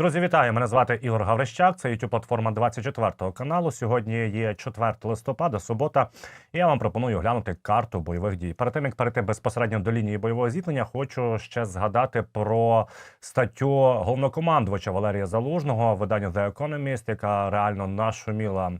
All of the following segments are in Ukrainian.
Друзі, вітаю! Мене звати Ігор Гаврищак. Це youtube платформа 24 каналу. Сьогодні є 4 листопада, субота. І я вам пропоную глянути карту бойових дій. Перед тим як перейти безпосередньо до лінії бойового зіткнення, хочу ще згадати про статтю головнокомандувача Валерія Залужного, видання The Economist, яка реально нашуміла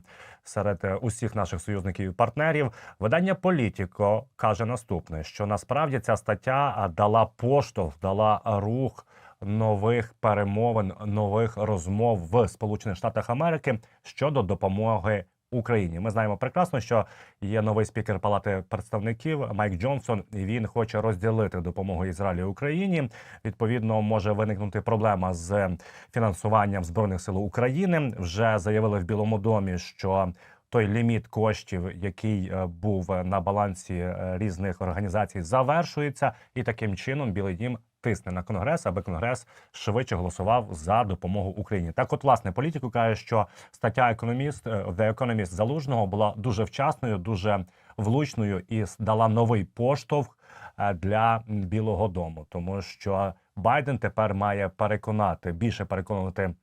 серед усіх наших союзників і партнерів. Видання Політіко каже наступне: що насправді ця стаття дала поштовх, дала рух нових перемовин, нових розмов в Сполучених Штатах Америки щодо допомоги. Україні ми знаємо прекрасно, що є новий спікер Палати представників Майк Джонсон, і він хоче розділити допомогу Ізраїлю Україні. Відповідно, може виникнути проблема з фінансуванням збройних сил України. Вже заявили в Білому домі, що той ліміт коштів, який е, був на балансі е, різних організацій, завершується, і таким чином Білий Дім тисне на конгрес, аби конгрес швидше голосував за допомогу Україні. Так, от власне політику каже, що стаття економіст е, The Economist залужного була дуже вчасною, дуже влучною і дала новий поштовх е, для Білого Дому, тому що Байден тепер має переконати більше переконувати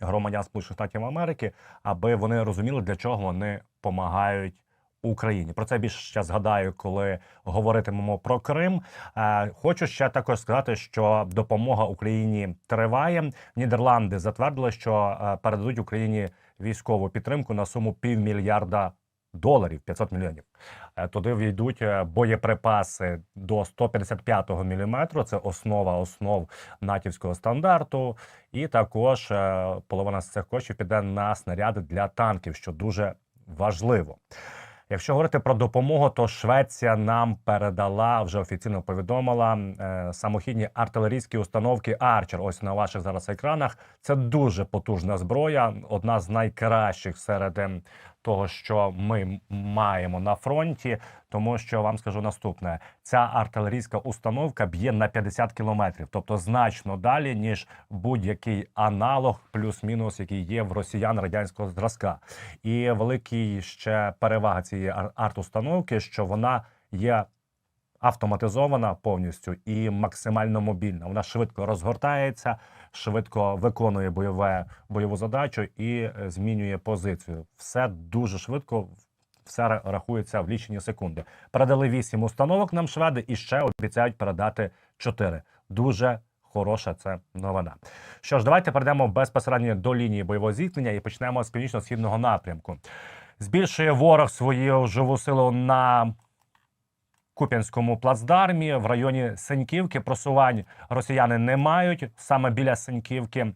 громадян Сполучених Штатів Америки, аби вони розуміли, для чого вони допомагають. Україні про це більше ще згадаю, коли говоритимемо про Крим. Е, хочу ще також сказати, що допомога Україні триває. Нідерланди затвердили, що е, передадуть Україні військову підтримку на суму півмільярда доларів 500 мільйонів. Е, Туди війдуть боєприпаси до 155-го міліметру. Це основа основ натівського стандарту. І також половина з цих коштів піде на снаряди для танків, що дуже важливо. Якщо говорити про допомогу, то Швеція нам передала вже офіційно повідомила е, самохідні артилерійські установки Арчер. Ось на ваших зараз екранах. Це дуже потужна зброя, одна з найкращих серед ем, того, що ми маємо на фронті. Тому що вам скажу наступне: ця артилерійська установка б'є на 50 кілометрів, тобто значно далі, ніж будь-який аналог, плюс-мінус, який є в росіян радянського зразка. І великий ще перевага цієї ар- арт-установки, що вона є автоматизована повністю і максимально мобільна. Вона швидко розгортається, швидко виконує бойове бойову задачу і е, змінює позицію. Все дуже швидко. Все рахується в лічені секунди. Передали вісім установок нам шведи і ще обіцяють передати чотири. Дуже хороша це новина. Що ж, давайте перейдемо безпосередньо до лінії бойового зіткнення і почнемо з північно-східного напрямку. Збільшує ворог свою живу силу на Куп'янському плацдармі в районі Сеньківки. Просувань росіяни не мають саме біля Сеньківки,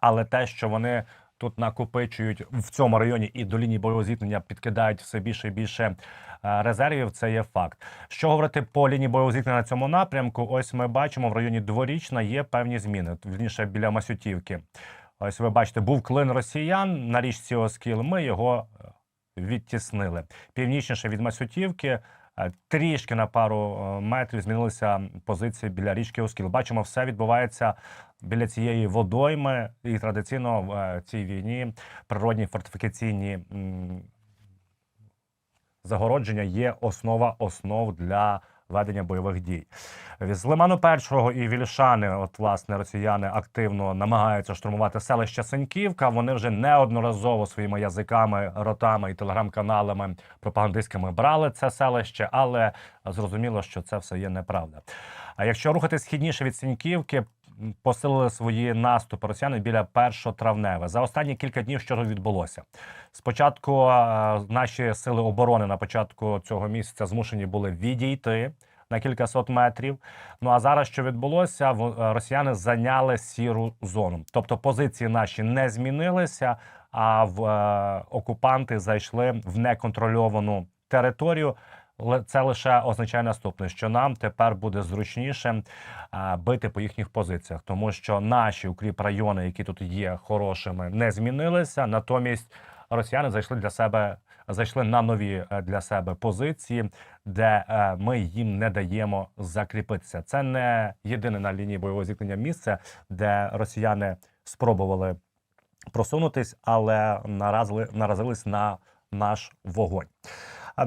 але те, що вони тут накопичують в цьому районі і до лінії бойового зіткнення підкидають все більше і більше е, резервів. Це є факт. Що говорити по лінії бойового зіткнення на цьому напрямку? Ось ми бачимо в районі дворічна є певні зміни. Вірніше біля Масютівки. Ось ви бачите, був клин росіян на річці Оскіл. Ми його е, відтіснили. Північніше від Масютівки. Е, Трішки на пару е, метрів змінилися позиції біля річки Оскіл. Бачимо, все відбувається біля цієї водойми, і традиційно в е, цій війні природні фортифікаційні загородження є основа основ для ведення бойових дій. З Лиману Першого і Вільшани, от власне росіяни активно намагаються штурмувати селище Сеньківка. Вони вже неодноразово своїми язиками, ротами і телеграм-каналами пропагандистськими брали це селище, але зрозуміло, що це все є неправда. А якщо рухати східніше від Сіньківки, посилили свої наступи росіяни біля першотравневе. За останні кілька днів що відбулося? Спочатку е, наші сили оборони на початку цього місяця змушені були відійти на кількасот метрів. Ну а зараз що відбулося? Е, Росіяни зайняли сіру зону, тобто позиції наші не змінилися, а в е, окупанти зайшли в неконтрольовану територію. Це лише означає наступне, що нам тепер буде зручніше бити по їхніх позиціях, тому що наші укріп райони, які тут є хорошими, не змінилися. Натомість росіяни зайшли для себе, зайшли на нові е, для себе позиції, де е, ми їм не даємо закріпитися. Це не єдине на лінії бойового зіткнення місце, де росіяни спробували просунутись, але наразили, наразились на наш вогонь.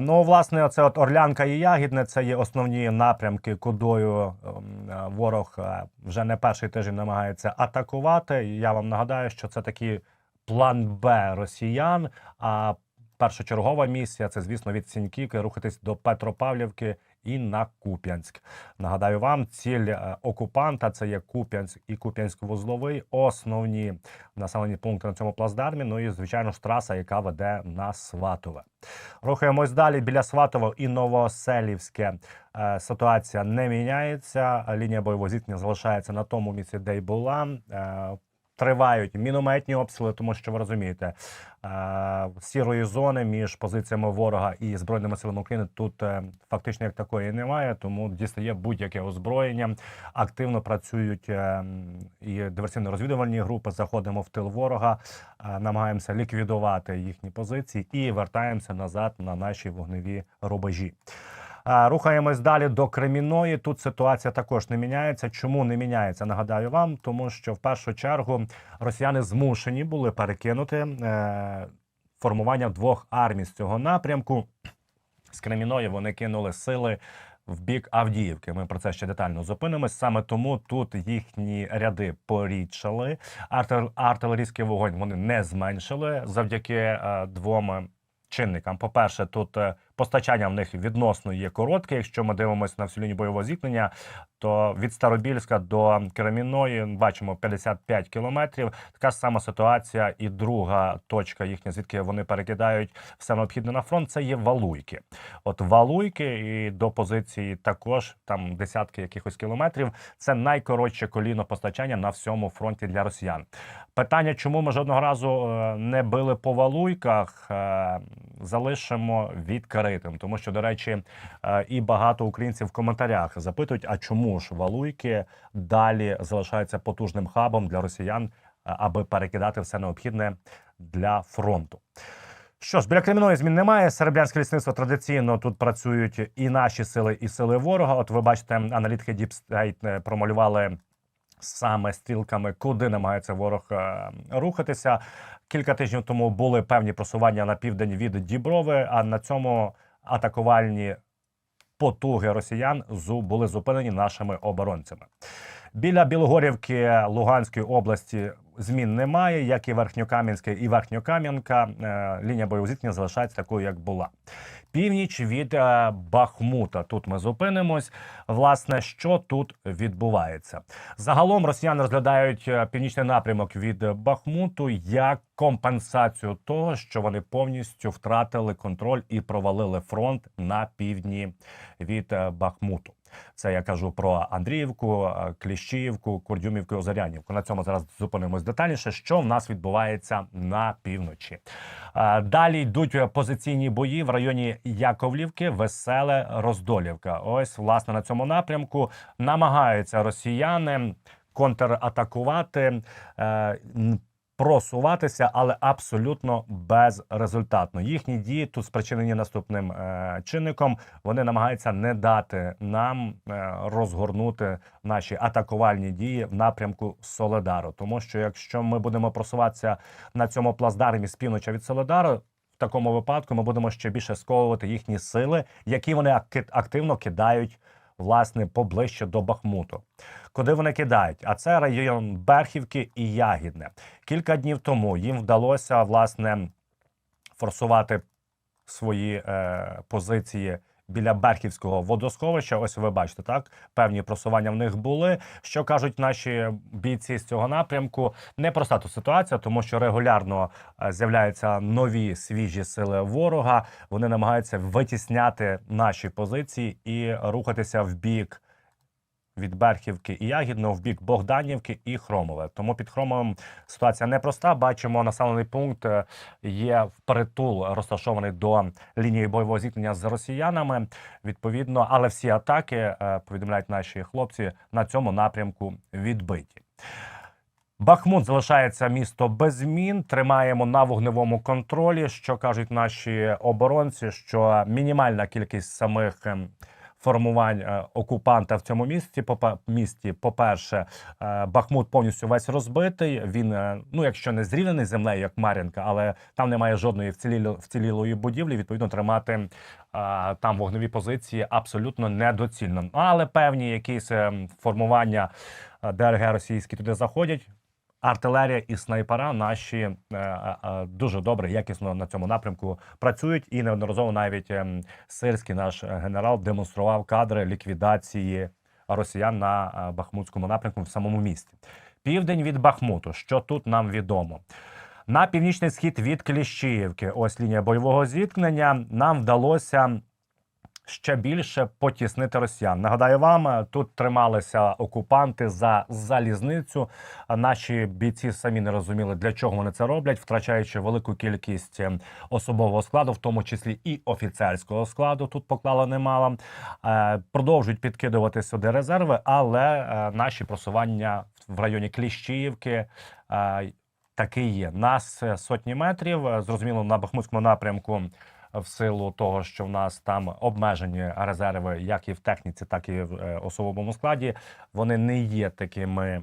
Ну, власне, оце от Орлянка і Ягідне це є основні напрямки, кудою ем, е, ворог е, вже не перший тиждень намагається атакувати. Я вам нагадаю, що це такий план Б росіян. А першочергова місія це, звісно, від Сіньківки рухатись до Петропавлівки і на Куп'янськ. Нагадаю вам, ціль е, окупанта це є Куп'янськ і Куп'янськ-Вузловий, основні населені пункти на цьому плацдармі. Ну і звичайно ж траса, яка веде на Сватове. Рухаємось далі біля Сватова і Новоселівське. Е, Ситуація не міняється. Лінія бойового зіткнення залишається на тому місці, де й була. Тривають мінометні обстріли, тому що ви розумієте, е, сірої зони між позиціями ворога і збройними силами України тут е, фактично як такої немає. Тому дістає будь-яке озброєння. Активно працюють е, і диверсійно-розвідувальні групи. Заходимо в тил ворога, намагаємося ліквідувати їхні позиції і вертаємося назад на наші вогневі рубежі. Рухаємось далі до Креміної. Тут ситуація також не міняється. Чому не міняється? Нагадаю вам, тому що в першу чергу росіяни змушені були перекинути е, формування двох армій з цього напрямку. З Креміної вони кинули сили в бік Авдіївки. Ми про це ще детально зупинимось. Саме тому тут їхні ряди порідшали. Артил- артилерійський вогонь вони не зменшили завдяки е, двом чинникам. По-перше, тут е, постачання в них відносно є коротке. Якщо ми дивимося на всю лінію бойового зіткнення, то від Старобільська до Кремінної бачимо 55 кілометрів. Така сама ситуація, і друга точка їхня, звідки вони перекидають все необхідне на фронт. Це є Валуйки. От Валуйки і до позиції також там десятки якихось кілометрів. Це найкоротше коліно постачання на всьому фронті для росіян. Питання, чому ми жодного разу е, не били по валуйках, е, залишимо відкритим, тому що, до речі, е, і багато українців в коментарях запитують: а чому ж валуйки далі залишаються потужним хабом для росіян, е, аби перекидати все необхідне для фронту. Що ж, біля Креміної змін немає. Серебрянське лісництво традиційно тут працюють і наші сили, і сили ворога. От ви бачите, аналітики State е, промалювали саме стрілками, куди намагається ворог е, рухатися. Кілька тижнів тому були певні просування на південь від Діброви, а на цьому атакувальні потуги росіян були зупинені нашими оборонцями. Біля Білогорівки Луганської області змін немає, як і Верхньокам'янське і Верхньокам'янка. Е, Лінія бойового зіткнення залишається такою, як була. Північ від е, Бахмута. Тут ми зупинимось. Власне, що тут відбувається? Загалом росіяни розглядають е, північний напрямок від Бахмуту як компенсацію того, що вони повністю втратили контроль і провалили фронт на півдні від Бахмуту. Це я кажу про Андріївку, е, Кліщіївку, Курдюмівку, Озарянівку. На цьому зараз зупинимось детальніше, що в нас відбувається на півночі. Е, Далі йдуть е, позиційні бої в районі Яковлівки, Веселе, Роздолівка. Ось власне на цьому напрямку намагаються росіяни контратакувати. Просуватися, але абсолютно безрезультатно. Їхні дії тут спричинені наступним е, чинником. Вони намагаються не дати нам е, розгорнути наші атакувальні дії в напрямку Соледару. Тому що якщо ми будемо просуватися на цьому плацдармі з півночі від Соледару, в такому випадку ми будемо ще більше сковувати їхні сили, які вони активно кидають власне поближче до Бахмуту. Куди вони кидають? А це район Берхівки і Ягідне. Кілька днів тому їм вдалося власне форсувати свої е, позиції. Біля Берхівського водосховища, ось ви бачите, так певні просування в них були. Що кажуть наші бійці з цього напрямку? Непроста тут ситуація, тому що регулярно е, з'являються нові свіжі сили ворога. Вони намагаються витісняти наші позиції і рухатися в бік від Берхівки і Ягідного в бік Богданівки і Хромове. Тому під Хромовим ситуація непроста. Бачимо, населений пункт е, є впритул розташований до лінії бойового зіткнення з росіянами. Відповідно, але всі атаки е, повідомляють наші хлопці на цьому напрямку відбиті. Бахмут залишається місто без змін. Тримаємо на вогневому контролі. Що кажуть наші оборонці, що мінімальна кількість самих ем, формувань е, окупанта в цьому місті. Попе- місті, по-перше, е, Бахмут повністю весь розбитий. Він, е, ну якщо не зрівняний землею, як Мар'їнка, але там немає жодної вціліло- вцілілої будівлі. Відповідно, тримати там вогневі позиції абсолютно недоцільно. Але певні якісь е, формування ДРГ російські туди заходять. Артилерія і снайпера наші е, е, е, дуже добре, якісно на цьому напрямку працюють, і неодноразово навіть ем, сирський наш генерал демонстрував кадри ліквідації росіян на Бахмутському напрямку в самому місті. Південь від Бахмуту. Що тут нам відомо? На північний схід від Кліщіївки, ось лінія бойового зіткнення, нам вдалося ще більше потіснити росіян. Нагадаю вам, тут трималися окупанти за залізницю. Наші бійці самі не розуміли, для чого вони це роблять, втрачаючи велику кількість е, особового складу, в тому числі і офіцерського складу. Тут поклало немало. Е, Продовжують підкидувати сюди резерви, але е, наші просування в районі Кліщіївки. е, Таки є. Нас сотні метрів. Зрозуміло, на Бахмутському напрямку в силу того, що в нас там обмежені резерви, як і в техніці, так і в е, особовому складі. Вони не є такими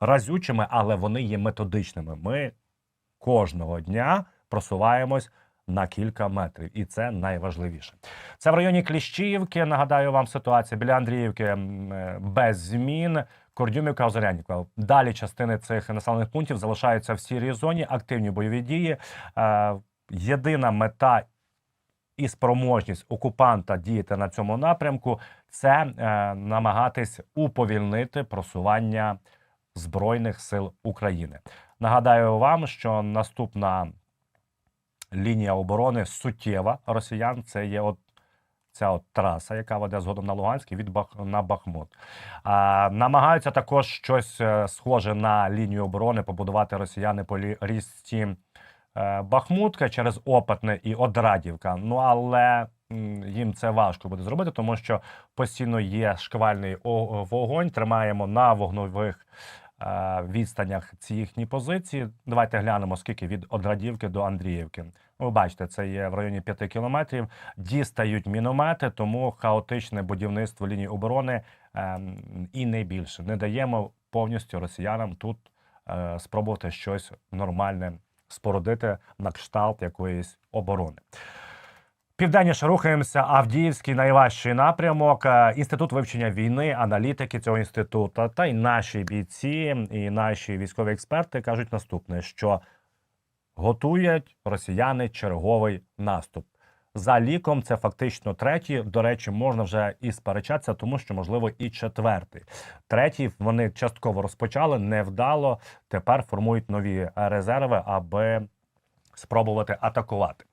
разючими, але вони є методичними. Ми кожного дня просуваємось на кілька метрів, і це найважливіше. Це в районі Кліщіївки. Нагадаю вам ситуація біля Андріївки е, без змін. Кордюмівка, Озарянівка. Далі частини цих населених пунктів залишаються в сірій зоні, активні бойові дії. Єдина мета і спроможність окупанта діяти на цьому напрямку це е, намагатись уповільнити просування Збройних сил України. Нагадаю вам, що наступна лінія оборони суттєва росіян це є от ця от траса, яка веде згодом на Луганський від Бах на Бахмут. А, намагаються також щось е, схоже на лінію оборони побудувати росіяни по лі- річці Бахмутка через Опитне і Одрадівка. Ну але їм це важко буде зробити, тому що постійно є шквальний вогонь. Тримаємо на вогнових е, відстанях ці їхні позиції. Давайте глянемо, скільки від Одрадівки до Андріївки. Ви бачите, це є в районі 5 кілометрів. Дістають міномети, тому хаотичне будівництво лінії оборони ем, і не більше. Не даємо повністю росіянам тут е, спробувати щось нормальне спорудити на кшталт якоїсь оборони. Південніше рухаємося. Авдіївський найважчий напрямок. Е, Інститут вивчення війни, аналітики цього інституту та й наші бійці, і наші військові експерти кажуть наступне: що готують росіяни черговий наступ. За ліком це фактично третій. До речі, можна вже і сперечатися, тому що можливо і четвертий. Третій вони частково розпочали невдало. Тепер формують нові резерви, аби спробувати атакувати.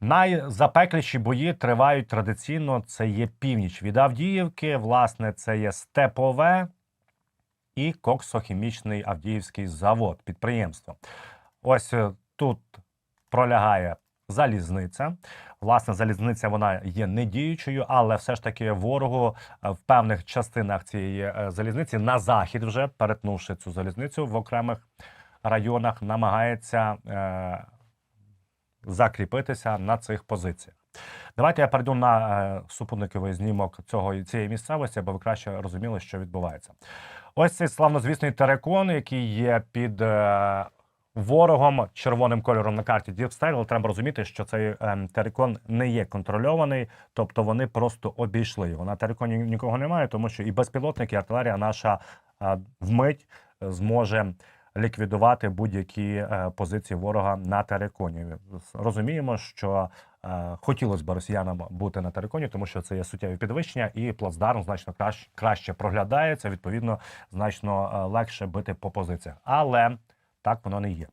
Найзапекліші бої тривають традиційно. Це є північ від Авдіївки. Власне, це є степове і коксохімічний Авдіївський завод, підприємство. Ось е, тут пролягає залізниця. Власне, залізниця вона є недіючою, але все ж таки ворогу е, в певних частинах цієї е, залізниці на захід, вже перетнувши цю залізницю в окремих районах, намагається е, закріпитися на цих позиціях. Давайте я перейду на е, супутниковий знімок цього цієї місцевості, аби ви краще розуміли, що відбувається. Ось цей славнозвісний терекон, який є під ворогом червоним кольором на карті Діпстайл. Треба розуміти, що цей е, терекон не є контрольований, тобто вони просто обійшли його. На тереконі нікого немає, тому що і безпілотники, і артилерія наша е, вмить зможе ліквідувати будь-які е, позиції ворога на тереконі. Розуміємо, що е, хотілося б росіянам бути на тереконі, тому що це є суттєві підвищення, і плацдарм значно краще, краще проглядається. Відповідно, значно е, легше бити по позиціях. Але так воно не є.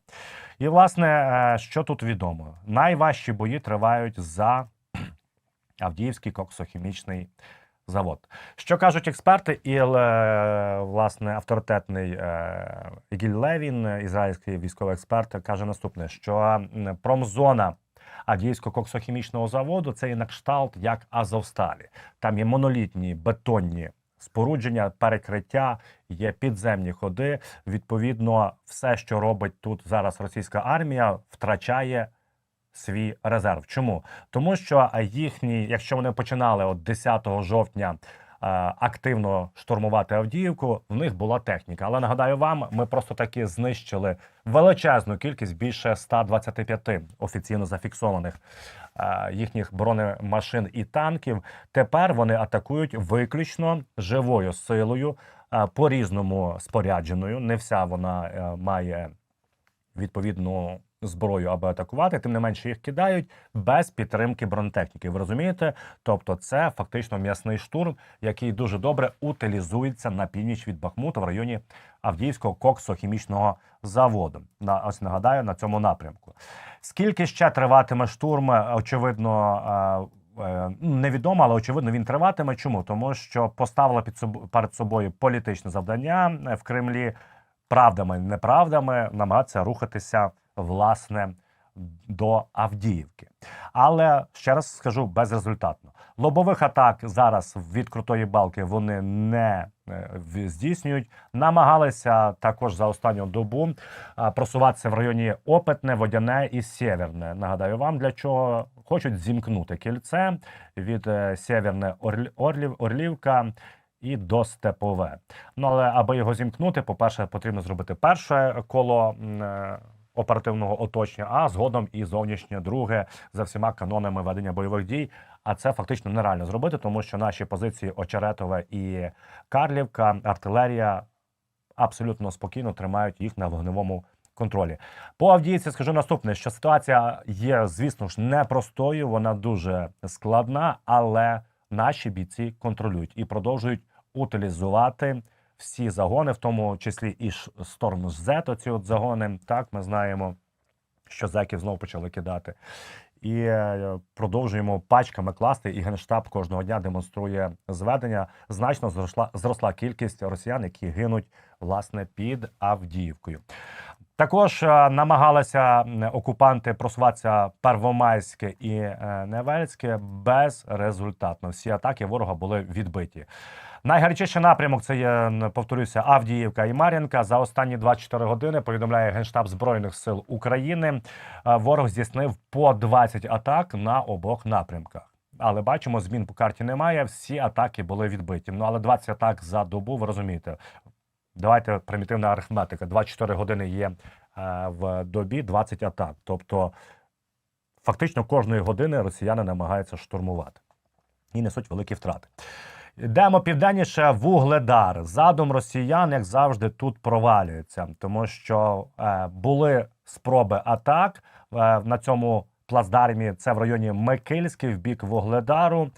І власне, е, що тут відомо? Найважчі бої тривають за Авдіївський коксохімічний завод. Що кажуть експерти, і е, власне авторитетний е, Ігіль Левін, ізраїльський військовий експерт, каже наступне: що промзона Авдіївського коксохімічного заводу це є на кшталт як Азовсталі. Там є монолітні бетонні спорудження, перекриття, є підземні ходи. Відповідно, все, що робить тут зараз російська армія, втрачає свій резерв. Чому? Тому що їхні, якщо вони починали от 10 жовтня. Е, Активно штурмувати Авдіївку, в них була техніка. Але нагадаю вам, ми просто таки знищили величезну кількість більше 125 офіційно зафіксованих е, їхніх бронемашин і танків. Тепер вони атакують виключно живою силою, е, по різному спорядженою. Не вся вона має відповідну зброю, аби атакувати. Тим не менше їх кидають без підтримки бронетехніки. Ви розумієте? Тобто, це фактично м'ясний штурм, який дуже добре утилізується на північ від Бахмута в районі Авдіївського коксохімічного заводу. На ось нагадаю на цьому напрямку. Скільки ще триватиме штурм? Очевидно. е, е, Невідомо, але очевидно він триватиме. Чому? Тому що поставила під собою перед собою політичне завдання е, в Кремлі правдами, неправдами намагатися рухатися власне до Авдіївки. Але ще раз скажу безрезультатно. Лобових атак зараз від крутої балки вони не е, здійснюють. Намагалися також за останню добу просуватися в районі Опитне, Водяне і Сєверне. Нагадаю вам, для чого хочуть зімкнути кільце від е, Сєверне Орлів, Орлівка і до Степове. Ну але аби його зімкнути, по-перше, потрібно зробити перше коло е, оперативного оточення, а згодом і зовнішнє друге за всіма канонами ведення бойових дій. А це фактично нереально зробити, тому що наші позиції Очеретове і Карлівка, артилерія абсолютно спокійно тримають їх на вогневому контролі. По Авдіївці скажу наступне: що ситуація є, звісно ж, непростою, вона дуже складна, але наші бійці контролюють і продовжують утилізувати всі загони, в тому числі і сторону Z, оці от загони. Так, ми знаємо, що зеків знову почали кидати. І е, продовжуємо пачками класти, і генштаб кожного дня демонструє зведення. Значно зросла зросла кількість росіян, які гинуть власне під Авдіївкою. Також е, намагалися окупанти просуватися Первомайське і е, Невельське безрезультатно. Всі атаки ворога були відбиті. Найгарячіший напрямок це є, повторюся, Авдіївка і Мар'їнка. За останні 24 години повідомляє Генштаб Збройних сил України. е, Ворог здійснив по 20 атак на обох напрямках. Але бачимо, змін по карті немає. Всі атаки були відбиті. Ну але 20 атак за добу, ви розумієте. Давайте примітивна арифметика. 24 години є е, в добі 20 атак. Тобто, фактично кожної години росіяни намагаються штурмувати і несуть великі втрати. Йдемо південніше Вугледар. Задум росіян, як завжди, тут провалюється, тому що е, були спроби атак е, на цьому плацдармі. Це в районі Микильський в бік Вугледару.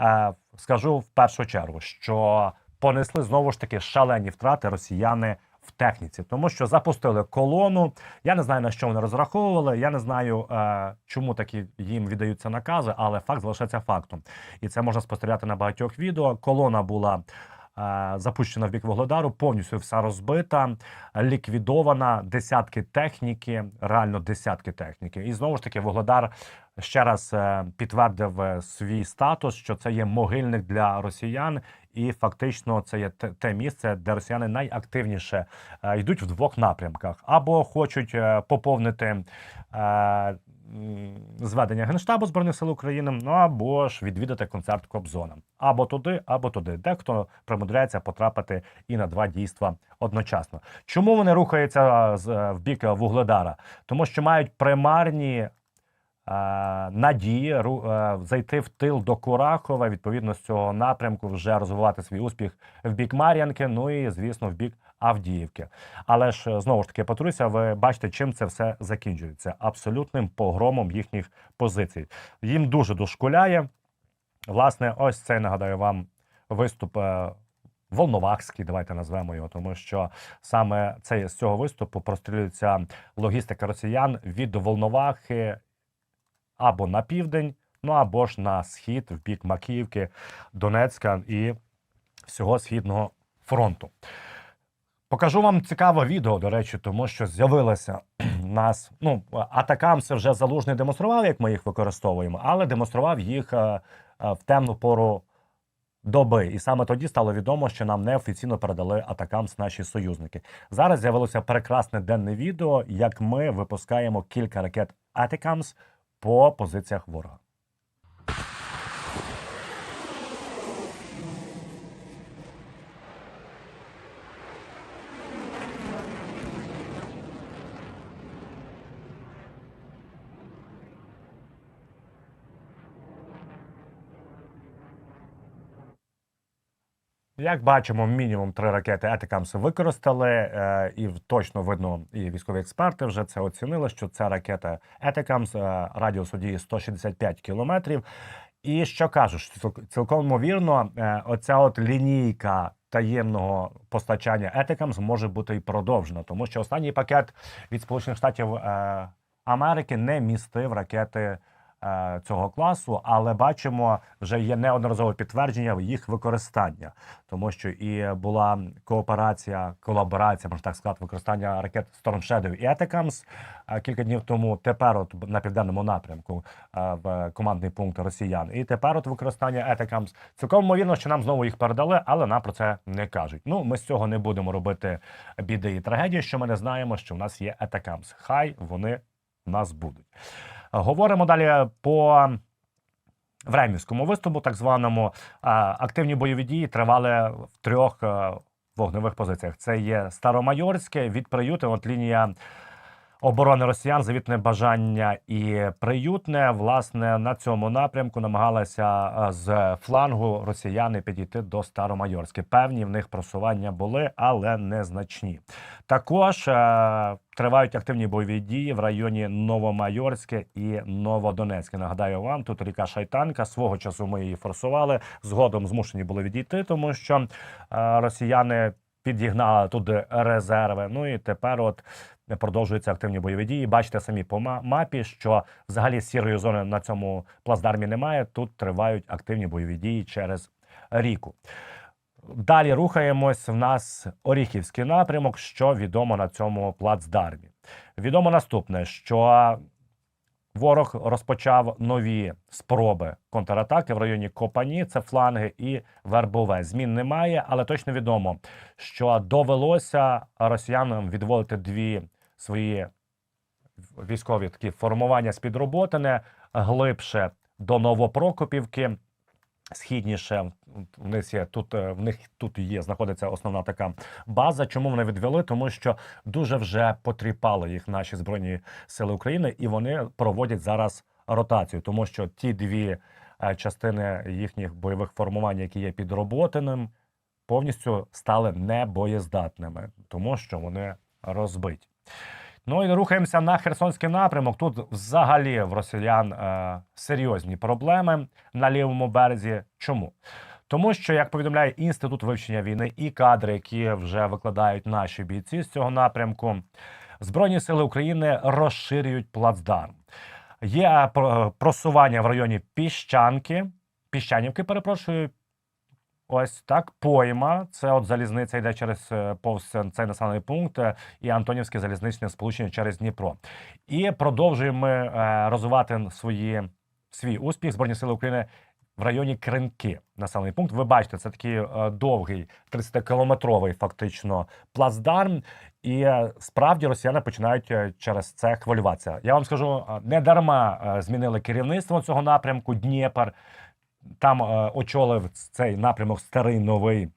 Е, скажу в першу чергу, що понесли знову ж таки шалені втрати росіяни в техніці, тому що запустили колону. Я не знаю на що вони розраховували. Я не знаю, е, чому такі їм віддаються накази, але факт залишається фактом. І це можна спостерігати на багатьох відео. Колона була. Е, Запущена в бік Вугледару, повністю вся розбита, ліквідована, десятки техніки, реально десятки техніки. І знову ж таки, Вугледар ще раз е, підтвердив е, свій статус, що це є могильник для росіян, і фактично це є те, місце, де росіяни найактивніше йдуть в двох напрямках: або хочуть поповнити зведення Генштабу Збройних сил України, ну або ж відвідати концерт Кобзона. Або туди, або туди. Дехто примудряється потрапити і на два дійства одночасно. Чому вони рухаються е, в бік Вугледара? Тому що мають примарні е, надії ру- е, зайти в тил до Курахова, відповідно з цього напрямку вже розвивати свій успіх в бік Мар'янки, ну і звісно в бік Авдіївки. Але ж е, знову ж таки повторюся, ви бачите, чим це все закінчується абсолютним погромом їхніх позицій. Їм дуже дошкуляє. Власне, ось цей нагадаю вам виступ. е, Волновахський, давайте назвемо його, тому що саме цей з цього виступу прострілюється логістика росіян від Волновахи або на південь, ну або ж на схід, в бік Макіївки, Донецька і всього східного фронту. Покажу вам цікаве відео, до речі, тому що з'явилося нас. Ну, атакам це вже залужний демонстрував, як ми їх використовуємо, але демонстрував їх е, е, в темну пору доби. І саме тоді стало відомо, що нам неофіційно передали атакамс наші союзники. Зараз з'явилося прекрасне денне відео, як ми випускаємо кілька ракет Атакамс по позиціях ворога. Як бачимо, мінімум три ракети Етикамс використали, е, і точно видно, і військові експерти вже це оцінили, що це ракета Етикамс, е, радіус дії 165 кілометрів. І що кажуть, цілком ймовірно, е, оця от лінійка таємного постачання Етикамс може бути і продовжена, тому що останній пакет від Сполучених Штатів Америки не містив ракети цього класу, але бачимо, вже є неодноразове підтвердження їх використання, тому що і була кооперація, колаборація, можна так сказати, використання ракет Storm Shadow і Etacams е, кілька днів тому. Тепер, от на південному напрямку, е, в командний пункт росіян, і тепер от використання Etacams. Цілком ймовірно, що нам знову їх передали, але нам про це не кажуть. Ну, ми з цього не будемо робити біди і трагедії, що ми не знаємо, що в нас є Etacams. Хай вони в нас будуть. Говоримо далі по Времівському виступу, так званому. Активні бойові дії тривали в трьох е, вогневих позиціях. Це є Старомайорське, від приюти, от лінія оборони росіян, завітне бажання і приютне. Власне, на цьому напрямку намагалися е, з флангу росіяни підійти до Старомайорське. Певні в них просування були, але незначні. Також е, тривають активні бойові дії в районі Новомайорське і Новодонецьке. Нагадаю вам, тут ріка Шайтанка. Свого часу ми її форсували. Згодом змушені були відійти, тому що е, росіяни підігнали туди резерви. Ну і тепер, от продовжуються активні бойові дії. Бачите самі по мапі, що взагалі сірої зони на цьому плацдармі немає. Тут тривають активні бойові дії через ріку. Далі рухаємось. В нас Оріхівський напрямок, що відомо на цьому плацдармі. Відомо наступне, що ворог розпочав нові спроби контратаки в районі Копані, це фланги і Вербове. Змін немає, але точно відомо, що довелося росіянам відводити дві свої військові такі формування з під Роботине глибше до Новопрокопівки східніше. В них є тут. е, В них тут є знаходиться основна така база. Чому вони відвели? Тому що дуже вже потріпали їх наші збройні сили України, і вони проводять зараз ротацію, тому що ті дві е, частини їхніх бойових формувань, які є під Роботиним, повністю стали небоєздатними, тому що вони розбиті. Ну і рухаємося на Херсонський напрямок. Тут взагалі в росіян е, серйозні проблеми на лівому березі. Чому? Тому що, як повідомляє інститут вивчення війни і кадри, які вже викладають наші бійці з цього напрямку, збройні сили України розширюють плацдарм. Є е, про- просування в районі Піщанки, Піщанівки, перепрошую. Ось так, пойма. Це от залізниця йде через е, повз цей населений пункт е, і Антонівське залізничне сполучення через Дніпро. І продовжуємо е, розвивати свої, свій успіх Збройні Сили України в районі Кринки. Населений пункт. Ви бачите, це такий довгий 30-кілометровий фактично плацдарм. І справді росіяни починають через це хвилюватися. Я вам скажу, не дарма змінили керівництво цього напрямку Дніпр. Там е, очолив цей напрямок старий новий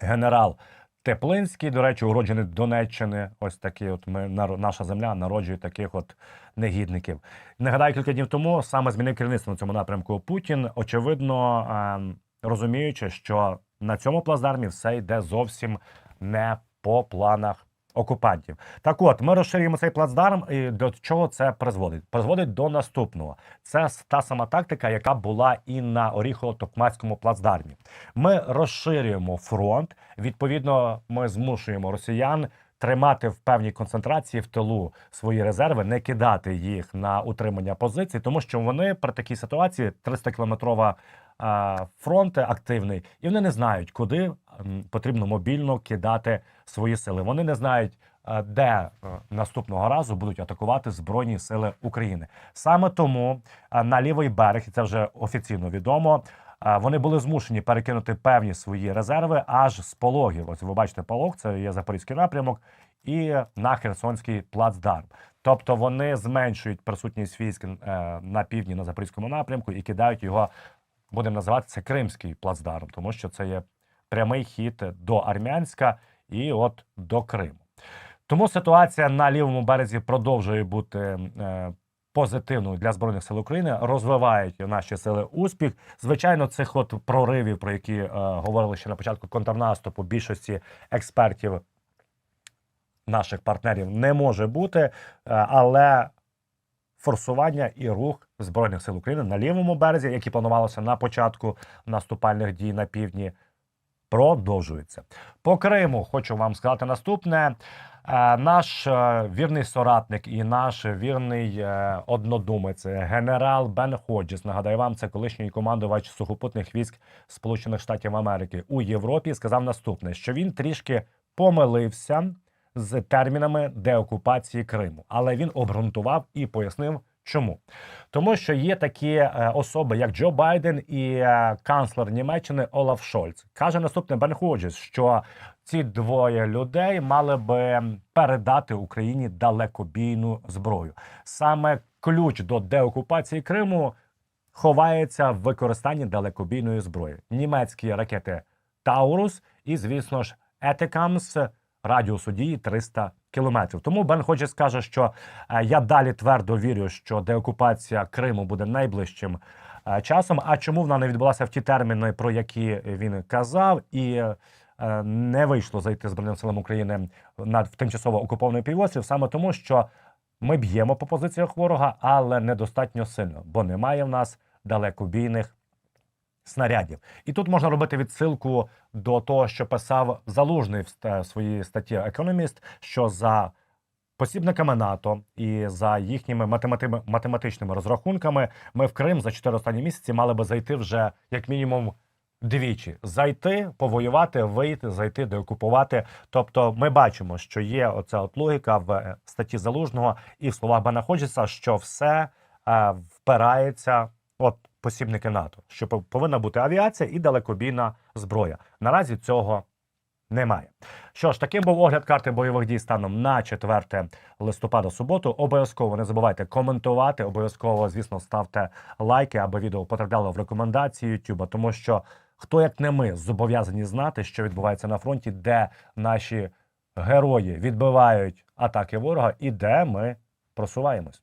генерал Теплинський, до речі, уроджений Донеччини. Ось такий, от ми наша земля народжує таких от негідників. Нагадаю, кілька днів тому саме змінив керівництво на цьому напрямку Путін. Очевидно, ем, розуміючи, що на цьому плацдармі все йде зовсім не по планах окупантів. Так от, ми розширюємо цей плацдарм, і до чого це призводить? Призводить до наступного. Це та сама тактика, яка була і на Оріхово-Токмацькому плацдармі. Ми розширюємо фронт. Відповідно, ми змушуємо росіян тримати в певній концентрації в тилу свої резерви, не кидати їх на утримання позицій, тому що вони при такій ситуації 300 кілометрова фронт активний, і вони не знають, куди потрібно мобільно кидати свої сили. Вони не знають. Де е, наступного разу будуть атакувати збройні сили України саме тому на лівий берег, і це вже офіційно відомо. вони були змушені перекинути певні свої резерви аж з пологів. Ось ви бачите, полог це є запорізький напрямок, і на Херсонський плацдарм. Тобто вони зменшують присутність військ е, на півдні на запорізькому напрямку і кидають його, будемо називати це Кримський плацдарм, тому що це є прямий хід до Армянська і от до Криму. Тому ситуація на лівому березі продовжує бути е, позитивною для збройних сил України. Розвивають наші сили успіх. Звичайно, цих от проривів, про які е, говорили ще на початку контрнаступу, більшості експертів наших партнерів не може бути, е, але форсування і рух збройних сил України на лівому березі, які планувалося на початку наступальних дій на півдні, продовжується. По Криму хочу вам сказати наступне. Е, Наш е, вірний соратник і наш вірний е, однодумець, генерал Бен Ходжес, нагадаю вам, це колишній командувач сухопутних військ Сполучених Штатів Америки у Європі, сказав наступне: що він трішки помилився з термінами деокупації Криму, але він обґрунтував і пояснив, чому. Тому що є такі е, особи, як Джо Байден і е, канцлер Німеччини Олаф Шольц. Каже наступне Бен Ходжес, що ці двоє людей мали би передати Україні далекобійну зброю. Саме ключ до деокупації Криму ховається в використанні далекобійної зброї. Німецькі ракети Таурус і, звісно ж, Етикамс радіусу дії 300 кілометрів. Тому Бен Ходжес каже, що е, я далі твердо вірю, що деокупація Криму буде найближчим е, часом. А чому вона не відбулася в ті терміни, про які він казав, і е, не вийшло зайти Збройним силам України на в тимчасово окупований півострів, саме тому, що ми б'ємо по позиціях ворога, але недостатньо сильно, бо немає в нас далекобійних снарядів. І тут можна робити відсилку до того, що писав Залужний в своїй статті Економіст, що за посібниками НАТО і за їхніми математи- математичними розрахунками ми в Крим за 4 останні місяці мали би зайти вже як мінімум. Двічі зайти, повоювати, вийти, зайти, деокупувати. Тобто, ми бачимо, що є оця от логіка в е, статті залужного і в словах Бенаходжеса, що все е, впирається от посібники НАТО, що пов- повинна бути авіація і далекобійна зброя. Наразі цього немає. Що ж, таким був огляд карти бойових дій станом на 4 листопада суботу. Обов'язково не забувайте коментувати. Обов'язково, звісно, ставте лайки, аби відео потрапляло в рекомендації Ютуба, тому що хто як не ми зобов'язані знати, що відбувається на фронті, де наші герої відбивають атаки ворога і де ми просуваємось.